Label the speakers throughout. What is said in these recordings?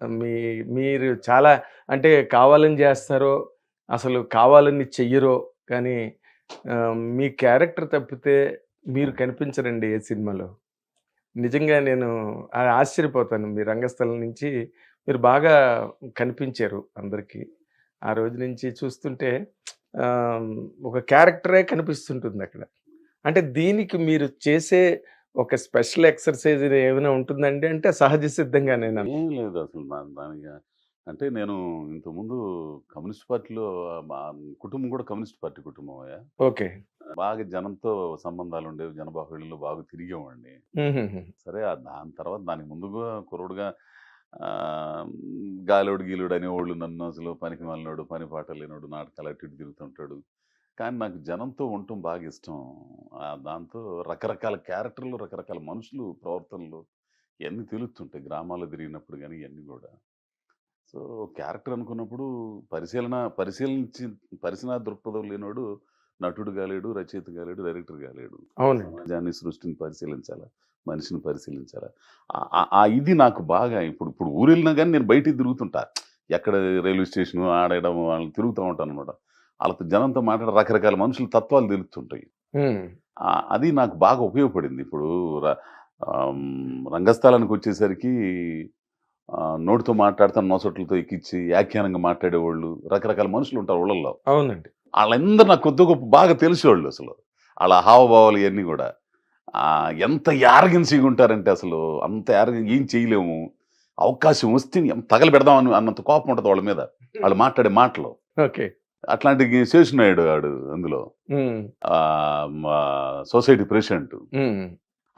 Speaker 1: మీ మీరు చాలా అంటే కావాలని చేస్తారో అసలు కావాలని చెయ్యరో కానీ మీ క్యారెక్టర్ తప్పితే మీరు కనిపించరండి ఏ సినిమాలో. నిజంగా నేను ఆశ్చర్యపోతాను. మీ రంగస్థలం నుంచి మీరు బాగా కనిపించారు అందరికీ. ఆ రోజు నుంచి చూస్తుంటే ఒక క్యారెక్టరే కనిపిస్తుంటుంది అక్కడ. అంటే దీనికి మీరు చేసే ఒక స్పెషల్ ఎక్సర్సైజ్ ఏమైనా ఉంటుందండి అంటే సహజ సిద్ధంగా నేను
Speaker 2: ఏం లేదు అసలు దానికి అంటే నేను ఇంతకుముందు కమ్యూనిస్ట్ పార్టీలో మా కుటుంబం కూడా కమ్యూనిస్ట్ పార్టీ కుటుంబం అయ్యా.
Speaker 1: ఓకే.
Speaker 2: బాగా జనంతో సంబంధాలు ఉండేవి జనబాహుళ్యంలో బాగా తిరిగేవాడిని. సరే దాని తర్వాత దానికి ముందుగా కుర్రోడుగా ఆ, గాలోడు గీలుడు అనేవాళ్ళు నన్ను అసలు పనికి మాలినోడు పని పాట లేనోడు నాటకాలు అటు తిరుగుతుంటాడు. కానీ నాకు జనంతో ఉండటం బాగా ఇష్టం. దాంతో రకరకాల క్యారెక్టర్లు రకరకాల మనుషులు ప్రవర్తనలు ఇవన్నీ తెలుస్తుంటాయి. గ్రామాల్లో తిరిగినప్పుడు కానీ ఇవన్నీ కూడా సో క్యారెక్టర్ అనుకున్నప్పుడు పరిశీలన పరిశీలించి పరిశీలన దృక్పథం లేనోడు నటుడు కాలేడు రచయిత కాలేడు డైరెక్టర్ కాలేడు
Speaker 1: అవునండి.
Speaker 2: సమాజాన్ని సృష్టిని పరిశీలించాలా? మనిషిని పరిశీలించాలా? ఆ ఇది నాకు బాగా ఇప్పుడు ఇప్పుడు ఊరు వెళ్ళినా కానీ నేను బయటికి తిరుగుతుంటా. ఎక్కడ రైల్వే స్టేషన్ ఆడడం వాళ్ళని తిరుగుతూ ఉంటాను అనమాట వాళ్ళతో జనంతో మాట్లాడే రకరకాల మనుషుల తత్వాలు తెలుస్తుంటాయి. అది నాకు బాగా ఉపయోగపడింది. ఇప్పుడు రంగస్థలానికి వచ్చేసరికి నోటితో మాట్లాడుతాను నోసట్లతో ఎక్కించి వ్యాఖ్యానంగా మాట్లాడేవాళ్ళు రకరకాల మనుషులు ఉంటారు ఊళ్ళల్లో.
Speaker 1: అవునండి.
Speaker 2: వాళ్ళందరూ నాకు కొద్ది గొప్ప బాగా తెలిసేవాళ్ళు అసలు. వాళ్ళ హావభావాలు ఇవన్నీ కూడా. ఆ, ఎంత యారగెన్సీగా ఉంటారంటే అసలు అంత యారగెన్ ఏం చేయలేము. అవకాశం వస్తే ఎంత తగలు పెడదామని అన్నంత కోపం ఉంటుంది వాళ్ళ మీద. వాళ్ళు మాట్లాడే మాటలు.
Speaker 1: ఓకే.
Speaker 2: అట్లాంటి శేషునాయుడు వాడు అందులో. Society president.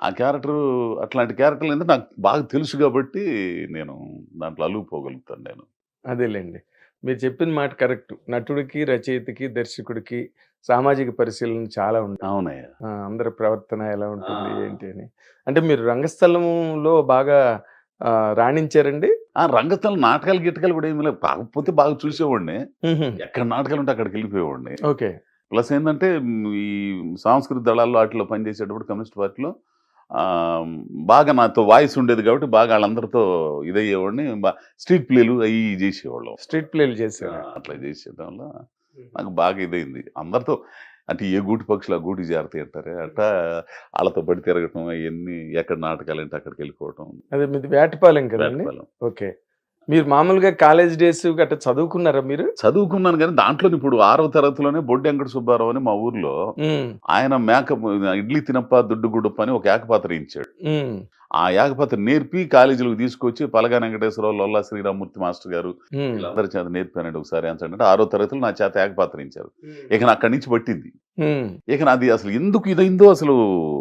Speaker 2: ఆ క్యారెక్టర్ అట్లాంటి క్యారెక్టర్లు ఏంటంటే నాకు బాగా తెలుసు కాబట్టి నేను దాంట్లో అల్లుకుపోగలుగుతాను నేను.
Speaker 1: అదేలేండి. మీరు చెప్పిన మాట కరెక్ట్. నటుడికి రచయితకి దర్శకుడికి సామాజిక పరిశీలన చాలా ఉంటాయి
Speaker 2: అవునయ్య.
Speaker 1: అందరి ప్రవర్తన ఎలా ఉంటుంది. ఏంటి అని. అంటే మీరు రంగస్థలంలో బాగా రాణించారండి?
Speaker 2: ఆ రంగస్థలం నాటకాలు గిట్టకాలు కూడా ఏమి లేవు. కాకపోతే బాగా చూసేవాడిని. ఎక్కడ నాటకాలు ఉంటే అక్కడికి వెళ్ళిపోయేవాడిని.
Speaker 1: ఓకే.
Speaker 2: ప్లస్ ఏంటంటే ఈ సాంస్కృతిక దళాల్లో వాటిలో పనిచేసేటప్పుడు కమ్యూనిస్ట్ పార్టీలో బాగా నాతో వాయిస్ ఉండేది కాబట్టి బాగా వాళ్ళందరితో ఇదయ్యేవాడిని. స్ట్రీట్ ప్లేలు అవి చేసేవాళ్ళం.
Speaker 1: స్ట్రీట్ ప్లేలు
Speaker 2: ఆ, అట్లా చేసేయడం వల్ల నాకు బాగా ఇదైంది. అందరితో అంటే ఏ గూటి పక్షులు ఆ గూటి జాగ్రత్త అంటారే అట్లా వాళ్ళతో పడి తిరగటం అవన్నీ ఎక్కడ నాటకాలు అంటే అక్కడికి వెళ్ళిపోవటం.
Speaker 1: అదే మీది వేటపాలెం కదండి?
Speaker 2: వేటపాలెం.
Speaker 1: ఓకే. మీరు మామూలుగా కాలేజ్ డేస్ గట్రా చదువుకున్నారా మీరు?
Speaker 2: చదువుకున్నాను కానీ దాంట్లో ఇప్పుడు ఆరవ తరగతిలోనే బొడ్డి వెంకట సుబ్బారావు అని మా ఊర్లో ఆయన మేకప్ ఇడ్లీ తినప్ప దుడ్డు గుడుప్ప అని ఒక ఏకపాత్ర ఇచ్చాడు. ఆ ఏకపాత్ర నేర్పి కాలేజీలకు తీసుకొచ్చి పలగా వెంకటేశ్వరరావు లొల్లా శ్రీరామూర్తి మాస్టర్ గారు వీళ్ళందరి చేత నేర్పానండి ఒకసారి అంటే ఆరో తరగతిలో నా చేత ఏకపాత్ర ఇచ్చారు. ఇక అక్కడి నుంచి పట్టింది. ఇక నాది అసలు ఎందుకు ఇదైందో అసలు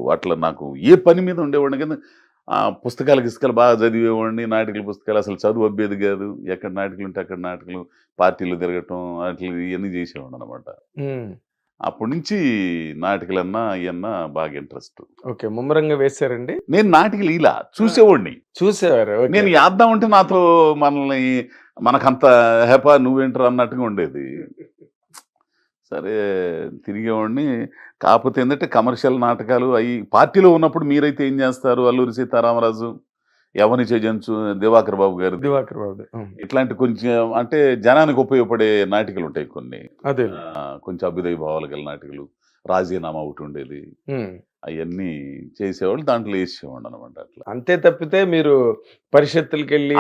Speaker 2: అట్లా నాకు ఏ పని మీద ఉండేవాడిని కదా. ఆ పుస్తకాలు గిస్తకాలు బాగా చదివేవాడిని. నాటికల పుస్తకాలు అసలు చదువు అబ్బేది కాదు. ఎక్కడ నాటికలు ఉంటే అక్కడ నాటికలు పార్టీలు తిరగటం అట్లా ఇవన్నీ చేసేవాడు అనమాట. అప్పటి నుంచి నాటికలన్నా ఇవన్నా బాగా ఇంట్రెస్ట్.
Speaker 1: ఓకే. ముమ్మరంగా వేశారండి
Speaker 2: నేను నాటికలు ఇలా చూసేవాడిని.
Speaker 1: చూసేవారు.
Speaker 2: నేను యాద్దాం అంటే నాతో మనల్ని మనకంత హెపా నువ్వేంటారు అన్నట్టుగా ఉండేది. సరే తిరిగేవాడిని. కాకపోతే ఏంటంటే కమర్షియల్ నాటకాలు అవి పార్టీలో ఉన్నప్పుడు మీరైతే ఏం చేస్తారు? అల్లూరి సీతారామరాజు ఎవరిని చేజంచు దివాకర్ బాబు గారు
Speaker 1: దివాకర్ బాబు
Speaker 2: ఇట్లాంటి కొంచెం అంటే జనానికి ఉపయోగపడే నాటికలు ఉంటాయి కొన్ని.
Speaker 1: అదే.
Speaker 2: కొంచెం అభ్యుదయ భావాలు గల నాటికలు రాజీనామా ఒకటి ఉండేది. అవన్నీ చేసేవాళ్ళు దాంట్లో వేసేవాడు అనమాట అట్లా.
Speaker 1: అంతే తప్పితే మీరు పరిషత్తులకి వెళ్ళి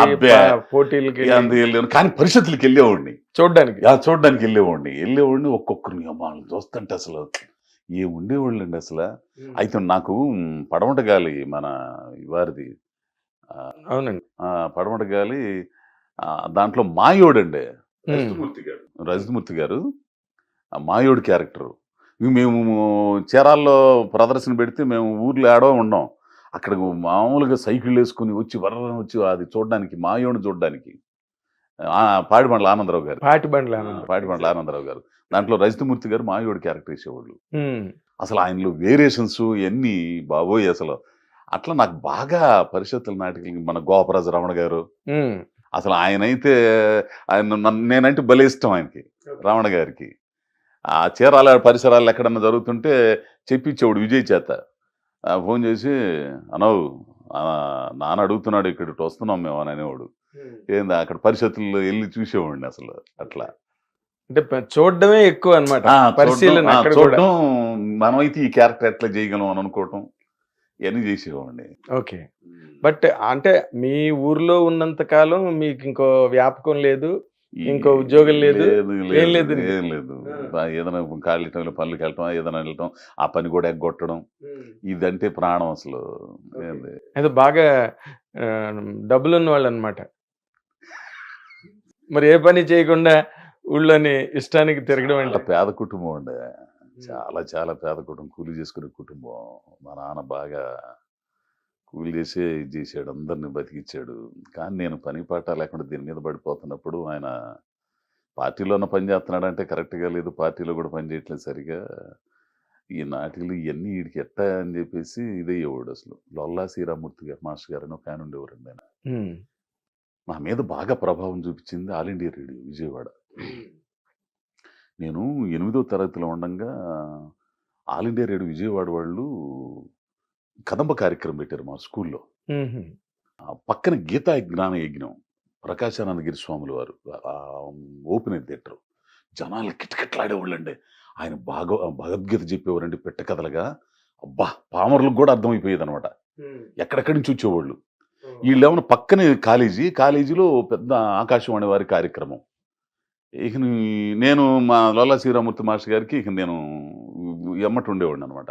Speaker 1: పోటీలకి వెళ్ళి
Speaker 2: వెళ్ళాను కానీ పరిషత్తులకు వెళ్ళేవాడిని.
Speaker 1: చూడడానికి?
Speaker 2: చూడడానికి వెళ్ళేవాడిని. వెళ్ళేవాడిని ఒక్కొక్కరిని. అమ్మాళ్ళు చూస్తుంటే అసలు ఏ ఉండేవాళ్ళు అండి అసలు అయితే నాకు మ్, పడమట గాలి మన వారిది
Speaker 1: అవునండి.
Speaker 2: ఆ, పడమట గాలి ఆ, దాంట్లో మాయోడండి. రజతమూర్తి గారు. రజతమూర్తి గారు మాయోడు క్యారెక్టర్. మేము చీరాల్లో ప్రదర్శన పెడితే మేము ఊర్లో ఆడో ఉండం. అక్కడ మామూలుగా సైకిల్ వేసుకుని వచ్చి వర్రం వచ్చి అది చూడడానికి మాయోడిని చూడడానికి. పాడిబండ్ల ఆనందరావు గారు.
Speaker 1: పాటి బండ్ల ఆనందం.
Speaker 2: పాటిబండ్ల ఆనందరావు గారు. దాంట్లో రజతమూర్తి గారు మాయోడి క్యారెక్టర్ వేసేవాళ్ళు అసలు ఆయనలో వేరియేషన్స్ ఎన్ని బాబోయ్ అసలు. అట్లా నాకు బాగా పరిషత్తుల నాటికలు మన గోపరాజు రమణ గారు. అసలు ఆయన అయితే ఆయన నేనంటే భలే ఇష్టం ఆయనకి రమణ గారికి. ఆ చీరాల పరిసరాలు ఎక్కడన్నా జరుగుతుంటే చెప్పించేవాడు విజయ్ చేత. ఫోన్ చేసి అనవు నాన్న అడుగుతున్నాడు ఇక్కడికి వస్తున్నాం మేము అని అనేవాడు. ఏంది అక్కడ పరిషత్తుల్లో వెళ్ళి చూసేవాడిని అసలు అట్లా.
Speaker 1: అంటే చూడడమే ఎక్కువ అన్నమాట.
Speaker 2: ఆ,
Speaker 1: పరిశీలన
Speaker 2: చూడడం- మనమైతే ఈ క్యారెక్టర్ ఎట్లా చేయగలం అని అనుకోవటం ఇవన్నీ చేసేవాడిని.
Speaker 1: ఓకే. బట్ అంటే మీ ఊర్లో ఉన్నంత కాలం మీకు ఇంకో వ్యాపకం లేదు. ఇంకో ఉద్యోగం లేదు? ఏం లేదు?
Speaker 2: ఏం లేదు. ఏదైనా ఖాళీ టైంలో పనులకి వెళ్ళటం ఏదైనా వెళ్ళటం ఆ పని కూడా ఎగ్గొట్టడం. ఇదంటే ప్రాణం అసలు. ఏంది
Speaker 1: ఏదో బాగా డబ్బులు ఉన్న వాళ్ళు అనమాట మరి ఏ పని చేయకుండా ఊళ్ళోని ఇష్టానికి తిరగడం అంటే
Speaker 2: పేద కుటుంబం అండి. చాలా చాలా పేద కుటుంబం. కూలి చేసుకునే కుటుంబం. మా నాన్న బాగా కూలి చేసే ఇది చేసాడు అందరిని బతికిచ్చాడు. కానీ నేను పని పాట లేకుండా దీని మీద పడిపోతున్నప్పుడు ఆయన పార్టీలో ఉన్న పని చేస్తున్నాడంటే కరెక్ట్గా లేదు పార్టీలో కూడా పని చేయట్లేదు సరిగా. ఈ నాటిలు ఇవన్నీ వీడికి ఎట్టా అని చెప్పేసి ఇదే ఇవ్వడు అసలు? లొల్లా శ్రీరామూర్తి గారు మాస్టర్ గారు అని ఒక ఆయన ఉండేవారండి ఆయన. నా మీద బాగా ప్రభావం చూపించింది ఆల్ ఇండియా రేడియో విజయవాడ. నేను ఎనిమిదో తరగతిలో ఉండగా ఆల్ ఇండియా రేడియో విజయవాడ వాళ్ళు కదంబ కార్యక్రమం పెట్టారు మా స్కూల్లో. పక్కన గీతా జ్ఞాన యజ్ఞం ప్రకాశానందగిరి స్వాములు వారు ఓపెన్ థియేటర్. జనాలు కిటకిటలాడేవాళ్ళండి. ఆయన భాగ భగవద్గీత చెప్పేవారండి పెట్ట కథలుగా. అబ్బా! పామరులకు కూడా అర్థమైపోయేది అనమాట ఎక్కడెక్కడి నుంచి వచ్చేవాళ్ళు? వీళ్ళు ఏమన్నా పక్కనే కాలేజీ కాలేజీలో పెద్ద ఆకాశవాణి వారి కార్యక్రమం. ఇక నేను మా లోలా శ్రీరామూర్తి మాస్టర్ గారికి ఇక నేను ఎమ్మటి ఉండేవాడిని అనమాట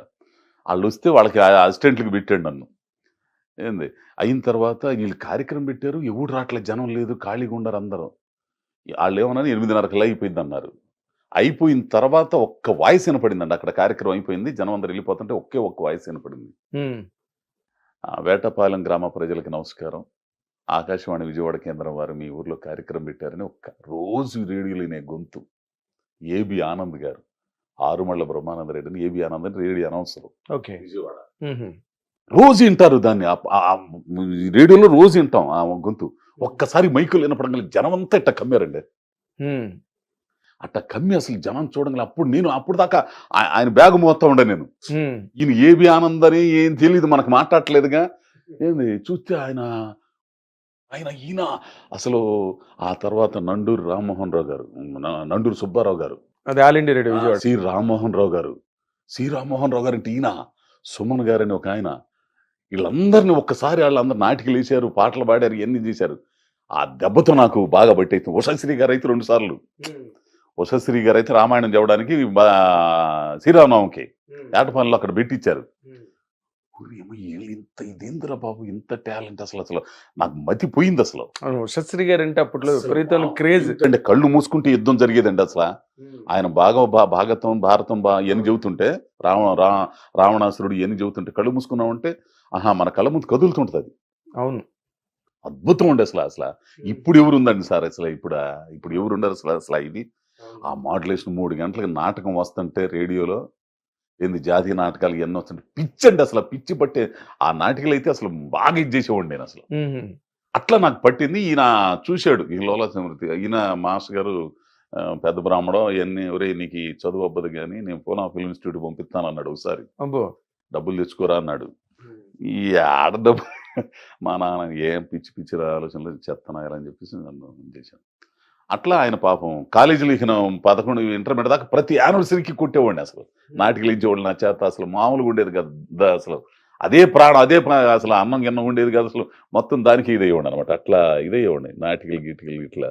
Speaker 2: వాళ్ళు వస్తే వాళ్ళకి అసిస్టెంట్లకు పెట్టాడు నన్ను. ఏంది? అయిన తర్వాత వీళ్ళు కార్యక్రమం పెట్టారు ఎవడు రావట్లేదు జనం లేదు ఖాళీగా ఉండరు అందరూ. వాళ్ళు ఏమన్నా ఎనిమిదిన్నరకు అయిపోయింది అన్నారు అయిపోయిన తర్వాత ఒక్క వాయిస్ వినపడిందండి అక్కడ కార్యక్రమం అయిపోయింది జనం అందరు వెళ్ళిపోతుంటే ఒకే ఒక్క వాయిస్ వినపడింది. వేటపాలెం గ్రామ ప్రజలకి నమస్కారం. ఆకాశవాణి విజయవాడ కేంద్రం వారు మీ ఊర్లో కార్యక్రమం పెట్టారని ఒక్క రోజు రేడియోలో వినే గొంతు. ఏబి ఆనంద్ గారు. ఆరుమళ్ళ బ్రహ్మానంద రెడ్డిని AB Anand radio announcer.
Speaker 1: Okay.
Speaker 2: Vijayawada. రోజు వింటారు దాన్ని. రేడియోలో రోజు వింటాం ఆ గొంతు. ఒక్కసారి మైకులు వినపడంగా జనం అంతా ఇట్ట కమ్మారండి. అట్ట కమ్మి అసలు జనం చూడంగా అప్పుడు నేను అప్పుడు దాకా ఆయన బ్యాగ్ మోస్తా ఉండే నేను. ఈయన ఏబి ఆనంద్ అని ఏం తెలియదు మనకు మాట్లాడట్లేదుగా. ఏంది? చూస్తే ఆయన ఆయన ఈయన అసలు ఆ తర్వాత నండూరు రామ్మోహన్ రావు గారు నండూరు సుబ్బారావు గారు.
Speaker 1: అది all India radio Vijayawada.
Speaker 2: C Rammohan Rao garu. C Rammohan రావు గారు అంటే ఈయన సుమన్ గారు అని ఒక ఆయన. వీళ్ళందరినీ ఒక్కసారి వాళ్ళందరూ నాటికలు వేశారు పాటలు పాడారు ఇవన్నీ చేశారు. ఆ దెబ్బతో నాకు బాగా పట్టేది ఉషశ్రీ గారు అయితే రెండు సార్లు. ఉషశ్రీ గారు అయితే రామాయణం చెప్పడానికి బా- శ్రీరామనవమికి ఏటపల్లిలో అక్కడ పెట్టించారు ఏమో ఇంత ఇదేందిరా బాబు? ఇంత టాలెంట్ అసలు అసలు నాకు మతి పోయింది అసలు.
Speaker 1: ఉషశ్రీ గారు అంటే అప్పట్లో విపరీతమైన క్రేజ్.
Speaker 2: అంటే కళ్ళు మూసుకుంటే యుద్ధం జరిగేదండి అసలు. ఆయన బాగా బా భాగతం భారతం బా ఇవన్నీ చెబుతుంటే రావణ రా రావణాసురుడు ఇవన్నీ చెబుతుంటే కళ్ళు మూసుకున్నామంటే ఆహా మన కళ్ళ ముందు కదులుతుంటది అది.
Speaker 1: అవును.
Speaker 2: అద్భుతం ఉండే అసలు అసలు. ఇప్పుడు ఎవరు ఉందండి సార్ అసలు ఇప్పుడు ఇప్పుడు ఎవరు ఉండరు అసలు అసలు ఇది? ఆ మాడ్యులేషన్ మూడు గంటలకు నాటకం వస్తుంటే రేడియోలో ఏంది జాతీయ నాటకాలు ఇవన్నీ వస్తుంటే పిచ్చండి అసలు పిచ్చి పట్టే ఆ నాటికలు అయితే అసలు బాగా ఇది చేసేవాడిని నేను అసలు. అట్లా నాకు పట్టింది ఈయన చూశాడు ఈ లోలా సమృద్ధి ఈయన మాస్టర్ గారు పెద్ద బ్రాహ్మణం ఇవన్నీ ఒరే నీకు చదువు అవ్వదు కానీ నేను పూనా ఫిల్మ్ ఇన్స్టిట్యూట్ పంపిస్తాను అన్నాడు ఒకసారి.
Speaker 1: అబ్బో.
Speaker 2: డబ్బులు తెచ్చుకోరా అన్నాడు. ఈ ఆడ డబ్బు మా నాన్న ఏం పిచ్చి పిచ్చి ఆలోచనలు చెత్తనాయాలని చెప్పేసి నన్ను చేశాను అట్లా ఆయన పాపం కాలేజీలో ఇక పదకొండు ఇంటర్మీడియట్ దాకా ప్రతి యానివర్సరీకి కొట్టేవాడిని అసలు. నాటికలు ఇచ్చేవాళ్ళు నా చేత అసలు మామూలుగా ఉండేది కదా. అసలు అదే ప్రాణం అదే అసలు అన్నం గిన్నం ఉండేది కాదు అసలు. మొత్తం దానికి ఇదే ఇవ్వండి అనమాట అట్లా ఇదే ఇవ్వండి నాటికలు గిటికలు ఇట్లా.